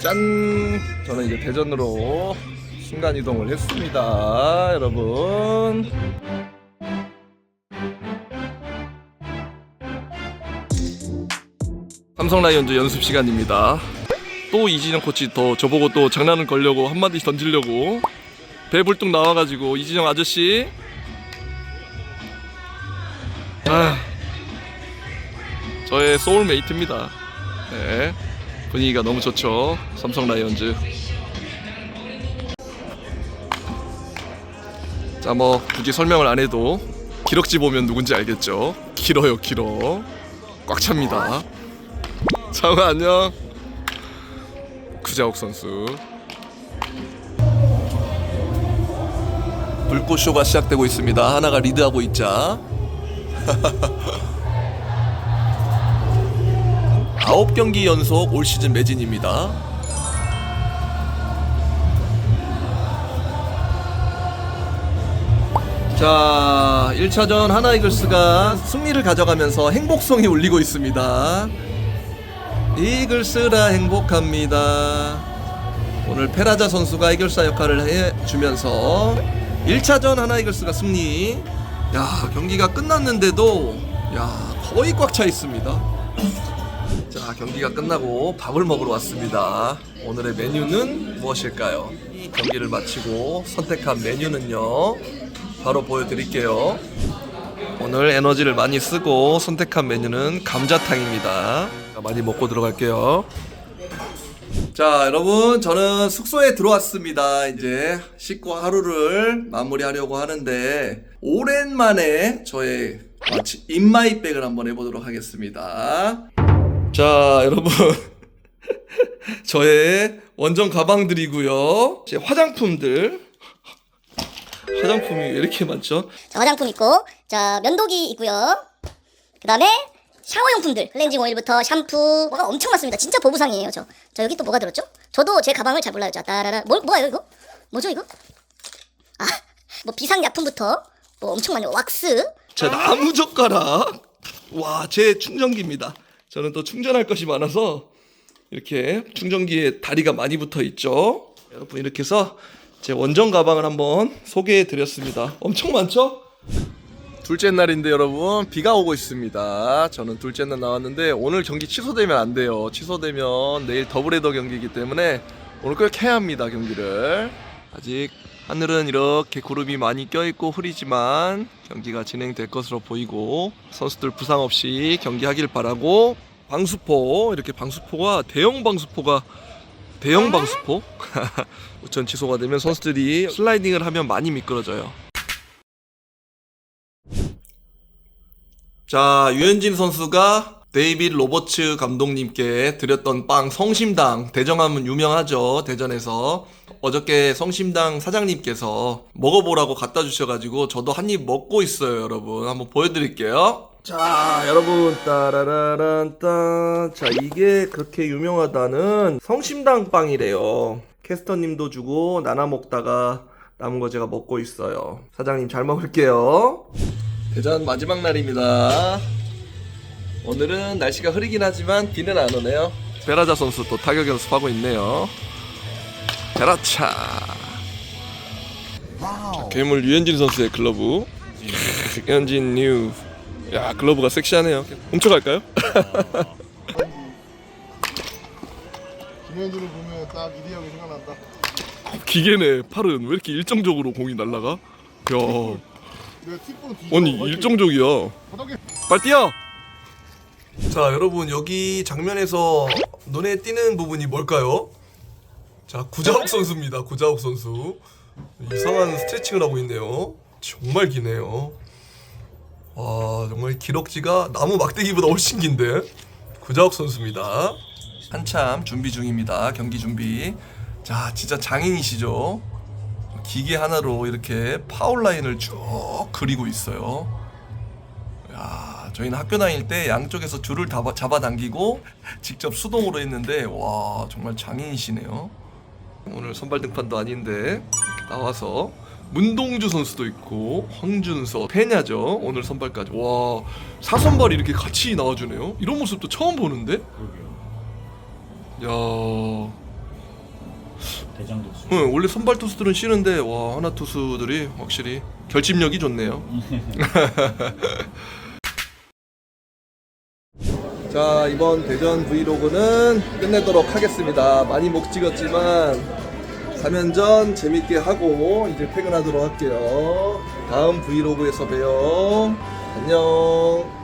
짠! 저는 이제 대전으로 순간 이동을 했습니다, 여러분. 삼성 라이온즈 연습 시간입니다. 또 이진영 코치 더 저보고 또 장난을 걸려고 한마디 던지려고 배 불뚝 나와가지고 이진영 아저씨 아 저의 소울메이트입니다. 네 분위기가 너무 좋죠 삼성 라이온즈. 자 뭐 굳이 설명을 안 해도 기럭지 보면 누군지 알겠죠? 길어요 길어 꽉 찹니다. 장아 안녕. 구자욱 선수. 불꽃 쇼가 시작되고 있습니다. 하나가 리드하고 있자. 아홉 경기 연속 올 시즌 매진입니다. 자, 1차전 하나 이글스가 승리를 가져가면서 행복송이 울리고 있습니다. 이글스라 행복합니다. 오늘 페라자 선수가 해결사 역할을 해주면서 1차전 하나 이글스가 승리. 야 경기가 끝났는데도 야 거의 꽉 차 있습니다. 자 경기가 끝나고 밥을 먹으러 왔습니다. 오늘의 메뉴는 무엇일까요? 이 경기를 마치고 선택한 메뉴는요. 바로 보여드릴게요. 오늘 에너지를 많이 쓰고 선택한 메뉴는 감자탕입니다. 자, 많이 먹고 들어갈게요. 자, 여러분, 저는 숙소에 들어왔습니다. 이제 씻고 하루를 마무리하려고 하는데, 오랜만에 저의 마치 인마이백을 한번 해보도록 하겠습니다. 자, 여러분. 저의 원정 가방들이고요. 제 화장품들. 화장품이 왜 이렇게 많죠? 자, 화장품 있고, 자, 면도기 있고요. 그 다음에 샤워용품들, 클렌징 오일부터 샴푸, 뭐가 엄청 많습니다. 진짜 보부상이에요, 저. 저 여기 또 뭐가 들었죠? 저도 제 가방을 잘 몰라요. 자, 따라라. 뭘, 뭐예요, 이거? 뭐죠, 이거? 아, 뭐 비상약품부터, 뭐 엄청 많이 왁스. 자 나무 젓가락 와 제 충전기입니다 저는 또 충전할 것이 많아서 이렇게 충전기에 다리가 많이 붙어 있죠. 여러분 이렇게 해서 제 원정 가방을 한번 소개해 드렸습니다. 엄청 많죠? 둘째 날인데 여러분 비가 오고 있습니다. 저는 둘째 날 나왔는데 오늘 경기 취소되면 안 돼요. 취소되면 내일 더블헤더 경기이기 때문에 오늘 꼭 해야 합니다 경기를. 아직 하늘은 이렇게 구름이 많이 껴있고 흐리지만 경기가 진행될 것으로 보이고 선수들 부상 없이 경기하길 바라고 방수포 이렇게 방수포가 대형 방수포가 대형 방수포 우천 취소가 되면 선수들이 슬라이딩을 하면 많이 미끄러져요. 자 유현진 선수가 데이빗 로버츠 감독님께 드렸던 빵 성심당. 대정하면 유명하죠. 대전에서. 어저께 성심당 사장님께서 먹어보라고 갖다 주셔가지고 저도 한 입 먹고 있어요 여러분. 한번 보여드릴게요. 자 여러분 따라라란따. 자 이게 그렇게 유명하다는 성심당 빵이래요. 캐스터님도 주고 나눠 먹다가 남은 거 제가 먹고 있어요. 사장님 잘 먹을게요. 대전 마지막 날입니다 오늘은 날씨가 흐리긴 하지만 비는 안 오네요. 베라자 선수 또 타격 연습하고 있네요. 베라차. 자, 괴물 유현진 선수의 글러브. 유현진 뉴. 야 글러브가 섹시하네요. 훔쳐갈까요? 김현준을 보면 딱 이리 형이 생각난다. 기계네 팔은 왜 이렇게 일정적으로 공이 날라가? 야 내가 팁으로 뒤집어. 아니 일정적이야. 바닥에 빨리 뛰어! 자, 여러분, 여기 장면에서 눈에 띄는 부분이 뭘까요? 자, 구자욱 선수입니다. 구자욱 선수. 이상한 스트레칭을 하고 있네요. 정말 기네요. 와, 정말 기럭지가 나무 막대기보다 훨씬 긴데. 구자욱 선수입니다. 한참 준비 중입니다. 경기 준비. 자, 진짜 장인이시죠? 기계 하나로 이렇게 파울 라인을 쭉 그리고 있어요. 야, 저희는 학교 다닐 때 양쪽에서 줄을 다 잡아당기고 직접 수동으로 했는데 와 정말 장인이시네요. 오늘 선발 등판도 아닌데 나와서 문동주 선수도 있고 황준서 페냐죠 오늘 선발까지 와 사선발이 이렇게 같이 나와주네요. 이런 모습도 처음 보는데. 야 대장 도수. 응, 원래 선발 투수들은 쉬는데 와 하나 투수들이 확실히 결집력이 좋네요. 자 이번 대전 브이로그는 끝내도록 하겠습니다. 많이 목 찍었지만 3연전 재밌게 하고 이제 퇴근하도록 할게요. 다음 브이로그에서 봬요. 안녕.